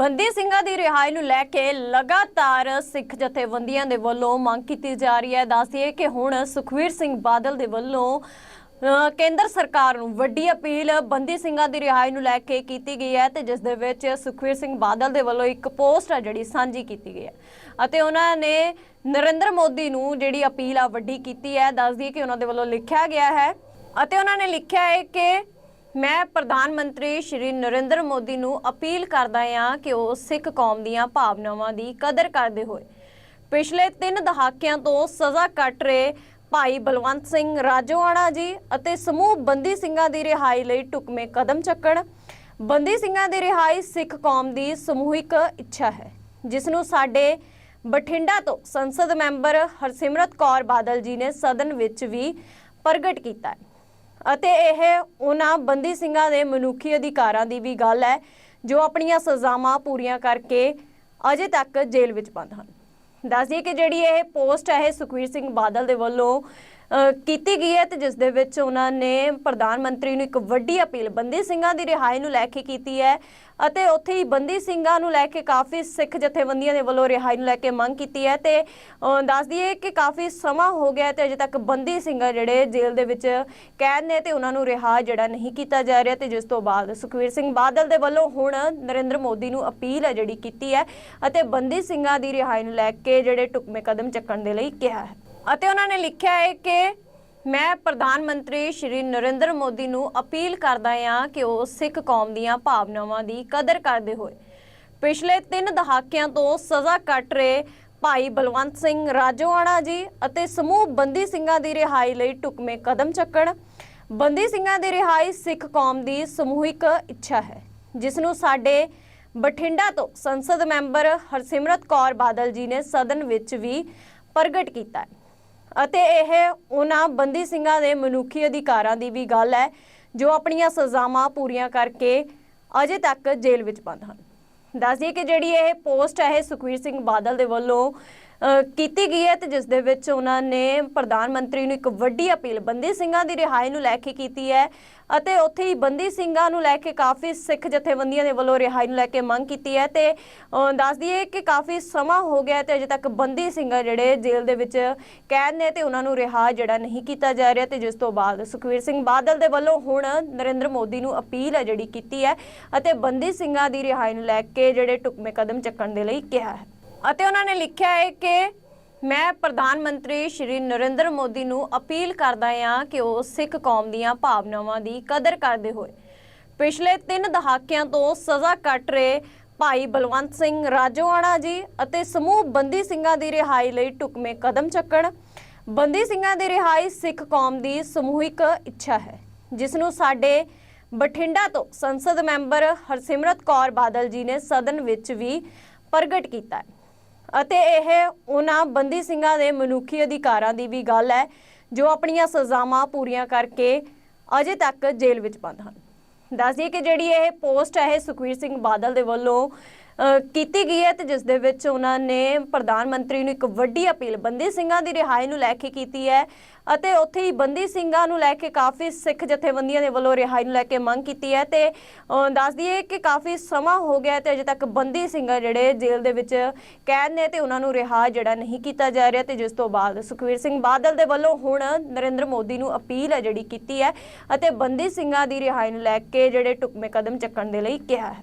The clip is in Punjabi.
ਬੰਦੀ ਸਿੰਘਾਂ ਦੀ ਰਿਹਾਈ ਨੂੰ ਲੈ ਕੇ ਲਗਾਤਾਰ ਸਿੱਖ ਜਥੇਬੰਦੀਆਂ ਦੇ ਵੱਲੋਂ ਮੰਗ ਕੀਤੀ ਜਾ ਰਹੀ ਹੈ। ਦੱਸਦੀਏ ਕਿ ਹੁਣ ਸੁਖਵੀਰ ਸਿੰਘ ਬਾਦਲ ਦੇ ਵੱਲੋਂ ਕੇਂਦਰ ਸਰਕਾਰ ਨੂੰ ਵੱਡੀ ਅਪੀਲ ਬੰਦੀ ਸਿੰਘਾਂ ਦੀ ਰਿਹਾਈ ਨੂੰ ਲੈ ਕੇ ਕੀਤੀ ਗਈ ਹੈ ਤੇ ਜਿਸ ਦੇ ਵਿੱਚ ਸੁਖਵੀਰ ਸਿੰਘ ਬਾਦਲ ਦੇ ਵੱਲੋਂ ਇੱਕ ਪੋਸਟ ਹੈ ਜਿਹੜੀ ਸਾਂਝੀ ਕੀਤੀ ਗਈ ਹੈ। ਅਤੇ ਉਹਨਾਂ ਨੇ ਨਰਿੰਦਰ ਮੋਦੀ ਨੂੰ ਜਿਹੜੀ ਅਪੀਲ ਆ ਵੱਡੀ ਕੀਤੀ ਹੈ। ਦੱਸਦੀਏ ਕਿ ਉਹਨਾਂ ਦੇ ਵੱਲੋਂ ਲਿਖਿਆ ਗਿਆ ਹੈ ਅਤੇ ਉਹਨਾਂ ਨੇ ਲਿਖਿਆ ਹੈ ਕਿ ਮੈਂ ਪ੍ਰਧਾਨ ਮੰਤਰੀ ਸ਼੍ਰੀ ਨਰਿੰਦਰ ਮੋਦੀ ਨੂੰ ਅਪੀਲ ਕਰਦਾ ਹਾਂ ਕਿ ਉਹ ਸਿੱਖ ਕੌਮ ਦੀਆਂ ਭਾਵਨਾਵਾਂ ਦੀ ਕਦਰ ਕਰਦੇ ਹੋਏ ਪਿਛਲੇ 3 ਦਹਾਕਿਆਂ ਤੋਂ ਸਜ਼ਾ ਕੱਟ ਰਹੇ ਭਾਈ ਬਲਵੰਤ ਸਿੰਘ ਰਾਜੋਆਣਾ ਜੀ ਅਤੇ ਸਮੂਹ ਬੰਦੀ ਸਿੰਘਾਂ ਦੀ ਰਿਹਾਈ ਲਈ ਟੁਕਮੇ ਕਦਮ ਚੱਕਣ। ਬੰਦੀ ਸਿੰਘਾਂ ਦੀ ਰਿਹਾਈ ਸਿੱਖ ਕੌਮ ਦੀ ਸਮੂਹਿਕ ਇੱਛਾ ਹੈ, ਜਿਸ ਨੂੰ ਸਾਡੇ ਬਠਿੰਡਾ ਤੋਂ ਸੰਸਦ ਮੈਂਬਰ ਹਰਸਿਮਰਤ ਕੌਰ ਬਾਦਲ ਜੀ ਨੇ ਸਦਨ ਵਿੱਚ ਵੀ ਪ੍ਰਗਟ ਕੀਤਾ ਹੈ। ਅਤੇ ਇਹ ਉਹਨਾਂ ਬੰਦੀ ਸਿੰਘਾਂ ਦੇ ਮਨੁੱਖੀ ਅਧਿਕਾਰਾਂ ਦੀ ਵੀ ਗੱਲ ਹੈ, ਜੋ ਆਪਣੀਆਂ ਸਜ਼ਾਵਾਂ ਪੂਰੀਆਂ ਕਰਕੇ ਅਜੇ ਤੱਕ ਜੇਲ੍ਹ ਵਿੱਚ ਬੰਦ ਹਨ। ਦੱਸ ਦਈਏ ਕਿ ਜਿਹੜੀ ਇਹ ਪੋਸਟ ਹੈ, ਇਹ ਸੁਖਵੀਰ ਸਿੰਘ ਬਾਦਲ ਦੇ ਵੱਲੋਂ ਕੀਤੀ ਗਈ ਹੈ ਤੇ ਜਿਸ ਦੇ ਵਿੱਚ ਉਹਨਾਂ ਨੇ ਪ੍ਰਧਾਨ ਮੰਤਰੀ ਨੂੰ ਇੱਕ ਵੱਡੀ ਅਪੀਲ ਬੰਦੀ ਸਿੰਘਾਂ ਦੀ ਰਿਹਾਈ ਨੂੰ ਲੈ ਕੇ ਕੀਤੀ ਹੈ ਅਤੇ ਉੱਥੇ ਹੀ ਬੰਦੀ ਸਿੰਘਾਂ ਨੂੰ ਲੈ ਕੇ ਕਾਫੀ ਸਿੱਖ ਜਥੇਬੰਦੀਆਂ ਦੇ ਵੱਲੋਂ ਰਿਹਾਈ ਨੂੰ ਲੈ ਕੇ ਮੰਗ ਕੀਤੀ ਹੈ ਤੇ ਅ, ਦੱਸ ਦਈਏ ਕਿ ਕਾਫੀ ਸਮਾਂ ਹੋ ਗਿਆ ਹੈ ਤੇ ਅਜੇ ਤੱਕ ਬੰਦੀ ਸਿੰਘ ਜਿਹੜੇ ਜੇਲ੍ਹ ਦੇ ਵਿੱਚ ਕੈਦ ਨੇ ਤੇ ਉਹਨਾਂ ਨੂੰ ਰਿਹਾ ਜਿਹੜਾ ਨਹੀਂ ਕੀਤਾ ਜਾ ਰਿਹਾ ਤੇ ਜਿਸ ਤੋਂ ਬਾਅਦ ਸੁਖਵੀਰ ਸਿੰਘ ਬਾਦਲ ਦੇ ਵੱਲੋਂ ਹੁਣ ਨਰਿੰਦਰ ਮੋਦੀ ਨੂੰ ਅਪੀਲ ਹੈ ਜਿਹੜੀ ਕੀਤੀ ਹੈ ਅਤੇ ਬੰਦੀ ਸਿੰਘਾਂ ਦੀ ਰਿਹਾਈ ਨੂੰ ਲੈ ਕੇ ਜਿਹੜੇ ਟੁਕਮੇ ਕਦਮ ਚੱਕਣ ਦੇ ਲਈ ਕਿਹਾ ਹੈ। ਅਤੇ ਉਹਨਾਂ ਨੇ ਲਿਖਿਆ ਹੈ ਕਿ ਮੈਂ ਪ੍ਰਧਾਨ ਮੰਤਰੀ ਸ਼੍ਰੀ ਨਰਿੰਦਰ ਮੋਦੀ ਨੂੰ ਅਪੀਲ ਕਰਦਾ ਹਾਂ ਕਿ ਉਹ ਸਿੱਖ ਕੌਮ ਦੀਆਂ ਭਾਵਨਾਵਾਂ ਦੀ ਕਦਰ ਕਰਦੇ ਹੋਏ ਪਿਛਲੇ 3 ਦਹਾਕਿਆਂ ਤੋਂ ਸਜ਼ਾ ਕੱਟ ਰਹੇ ਭਾਈ ਬਲਵੰਤ ਸਿੰਘ ਰਾਜੋਆਣਾ ਜੀ ਅਤੇ ਸਮੂਹ ਬੰਦੀ ਸਿੰਘਾਂ ਦੀ ਰਿਹਾਈ ਲਈ ਟੁਕਮੇ ਕਦਮ ਚੱਕਣ। ਬੰਦੀ ਸਿੰਘਾਂ ਦੀ ਰਿਹਾਈ ਸਿੱਖ ਕੌਮ ਦੀ ਸਮੂਹਿਕ ਇੱਛਾ ਹੈ, ਜਿਸ ਨੂੰ ਸਾਡੇ ਬਠਿੰਡਾ ਤੋਂ ਸੰਸਦ ਮੈਂਬਰ ਹਰਸਿਮਰਤ ਕੌਰ ਬਾਦਲ ਜੀ ਨੇ ਸਦਨ ਵਿੱਚ ਵੀ ਪ੍ਰਗਟ ਕੀਤਾ ਹੈ। ਅਤੇ ਇਹ ਉਹਨਾਂ ਬੰਦੀ ਸਿੰਘਾਂ ਦੇ ਮਨੁੱਖੀ ਅਧਿਕਾਰਾਂ ਦੀ ਵੀ ਗੱਲ ਹੈ, ਜੋ ਆਪਣੀਆਂ ਸਜ਼ਾਵਾਂ ਪੂਰੀਆਂ ਕਰਕੇ ਅਜੇ ਤੱਕ ਜੇਲ੍ਹ ਵਿੱਚ ਬੰਦ ਹਨ। ਦੱਸ ਦਈਏ ਕਿ ਜਿਹੜੀ ਇਹ ਪੋਸਟ ਹੈ, ਇਹ ਸੁਖਵੀਰ ਸਿੰਘ ਬਾਦਲ ਦੇ ਵੱਲੋਂ ਕੀਤੀ ਗਈ ਹੈ ਤੇ ਜਿਸ ਦੇ ਵਿੱਚ ਉਹਨਾਂ ਨੇ ਪ੍ਰਧਾਨ ਮੰਤਰੀ ਨੂੰ ਇੱਕ ਵੱਡੀ ਅਪੀਲ ਬੰਦੀ ਸਿੰਘਾਂ ਦੀ ਰਿਹਾਈ ਨੂੰ ਲੈ ਕੇ ਕੀਤੀ ਹੈ ਅਤੇ ਉੱਥੇ ਹੀ ਬੰਦੀ ਸਿੰਘਾਂ ਨੂੰ ਲੈ ਕੇ ਕਾਫੀ ਸਿੱਖ ਜਥੇਬੰਦੀਆਂ ਦੇ ਵੱਲੋਂ ਰਿਹਾਈ ਨੂੰ ਲੈ ਕੇ ਮੰਗ ਕੀਤੀ ਹੈ ਤੇ ਅ, ਦੱਸ ਦਈਏ ਕਿ ਕਾਫੀ ਸਮਾਂ ਹੋ ਗਿਆ ਹੈ ਤੇ ਅਜੇ ਤੱਕ ਬੰਦੀ ਸਿੰਘ ਜਿਹੜੇ ਜੇਲ੍ਹ ਦੇ ਵਿੱਚ ਕੈਦ ਨੇ ਤੇ ਉਹਨਾਂ ਨੂੰ ਰਿਹਾ ਜਿਹੜਾ ਨਹੀਂ ਕੀਤਾ ਜਾ ਰਿਹਾ ਤੇ ਜਿਸ ਤੋਂ ਬਾਅਦ ਸੁਖਵੀਰ ਸਿੰਘ ਬਾਦਲ ਦੇ ਵੱਲੋਂ ਹੁਣ ਨਰਿੰਦਰ ਮੋਦੀ ਨੂੰ ਅਪੀਲ ਹੈ ਜਿਹੜੀ ਕੀਤੀ ਹੈ ਅਤੇ ਬੰਦੀ ਸਿੰਘਾਂ ਦੀ ਰਿਹਾਈ ਨੂੰ ਲੈ ਕੇ ਜਿਹੜੇ ਟੁਕਮੇ ਕਦਮ ਚੱਕਣ ਦੇ ਲਈ ਕਿਹਾ ਹੈ। ਅਤੇ ਉਹਨਾਂ ਨੇ ਲਿਖਿਆ ਹੈ ਕਿ ਮੈਂ ਪ੍ਰਧਾਨ ਮੰਤਰੀ ਸ਼੍ਰੀ ਨਰਿੰਦਰ ਮੋਦੀ ਨੂੰ ਅਪੀਲ ਕਰਦਾ ਹਾਂ ਕਿ ਉਹ ਸਿੱਖ ਕੌਮ ਦੀਆਂ ਭਾਵਨਾਵਾਂ ਦੀ ਕਦਰ ਕਰਦੇ ਹੋਏ ਪਿਛਲੇ 3 ਦਹਾਕਿਆਂ ਤੋਂ ਸਜ਼ਾ ਕੱਟ ਰਹੇ ਭਾਈ ਬਲਵੰਤ ਸਿੰਘ ਰਾਜੋਆਣਾ ਜੀ ਅਤੇ ਸਮੂਹ ਬੰਦੀ ਸਿੰਘਾਂ ਦੀ ਰਿਹਾਈ ਲਈ ਟੁਕਮੇ ਕਦਮ ਚੱਕਣ। ਬੰਦੀ ਸਿੰਘਾਂ ਦੀ ਰਿਹਾਈ ਸਿੱਖ ਕੌਮ ਦੀ ਸਮੂਹਿਕ ਇੱਛਾ ਹੈ, ਜਿਸ ਨੂੰ ਸਾਡੇ ਬਠਿੰਡਾ ਤੋਂ ਸੰਸਦ ਮੈਂਬਰ ਹਰਸਿਮਰਤ ਕੌਰ ਬਾਦਲ ਜੀ ਨੇ ਸਦਨ ਵਿੱਚ ਵੀ ਪ੍ਰਗਟ ਕੀਤਾ ਹੈ। ਅਤੇ ਇਹ ਉਹਨਾਂ ਬੰਦੀ ਸਿੰਘਾਂ ਦੇ ਮਨੁੱਖੀ ਅਧਿਕਾਰਾਂ ਦੀ ਵੀ ਗੱਲ ਹੈ, ਜੋ ਆਪਣੀਆਂ ਸਜ਼ਾਵਾਂ ਪੂਰੀਆਂ ਕਰਕੇ ਅਜੇ ਤੱਕ ਜੇਲ੍ਹ ਵਿੱਚ ਬੰਦ ਹਨ। ਦੱਸਦੀ ਕਿ ਜਿਹੜੀ ਇਹ ਪੋਸਟ ਹੈ, ਇਹ ਸੁਖਵੀਰ ਸਿੰਘ ਬਾਦਲ ਦੇ ਵੱਲੋਂ ਕੀਤੀ ਗਈ ਹੈ ਤੇ ਜਿਸ ਦੇ ਵਿੱਚ ਉਹਨਾਂ ਨੇ ਪ੍ਰਧਾਨ ਮੰਤਰੀ ਨੂੰ ਇੱਕ ਵੱਡੀ ਅਪੀਲ ਬੰਦੀ ਸਿੰਘਾਂ ਦੀ ਰਿਹਾਈ ਨੂੰ ਲੈ ਕੇ ਕੀਤੀ ਹੈ ਅਤੇ ਉੱਥੇ ਹੀ ਬੰਦੀ ਸਿੰਘਾਂ ਨੂੰ ਲੈ ਕੇ ਕਾਫੀ ਸਿੱਖ ਜਥੇਬੰਦੀਆਂ ਦੇ ਵੱਲੋਂ ਰਿਹਾਈ ਨੂੰ ਲੈ ਕੇ ਮੰਗ ਕੀਤੀ ਹੈ ਤੇ ਅ, ਦੱਸ ਦਈਏ ਕਿ ਕਾਫੀ ਸਮਾਂ ਹੋ ਗਿਆ ਹੈ ਤੇ ਅਜੇ ਤੱਕ ਬੰਦੀ ਸਿੰਘ ਜਿਹੜੇ ਜੇਲ੍ਹ ਦੇ ਵਿੱਚ ਕੈਦ ਨੇ ਤੇ ਉਹਨਾਂ ਨੂੰ ਰਿਹਾ ਜਿਹੜਾ ਨਹੀਂ ਕੀਤਾ ਜਾ ਰਿਹਾ ਤੇ ਜਿਸ ਤੋਂ ਬਾਅਦ ਸੁਖਵੀਰ ਸਿੰਘ ਬਾਦਲ ਦੇ ਵੱਲੋਂ ਹੁਣ ਨਰਿੰਦਰ ਮੋਦੀ ਨੂੰ ਅਪੀਲ ਹੈ ਜਿਹੜੀ ਕੀਤੀ ਹੈ ਅਤੇ ਬੰਦੀ ਸਿੰਘਾਂ ਦੀ ਰਿਹਾਈ ਨੂੰ ਲੈ ਕੇ ਜਿਹੜੇ ਟੁਕਮੇ ਕਦਮ ਚੱਕਣ ਦੇ ਲਈ ਕਿਹਾ ਹੈ।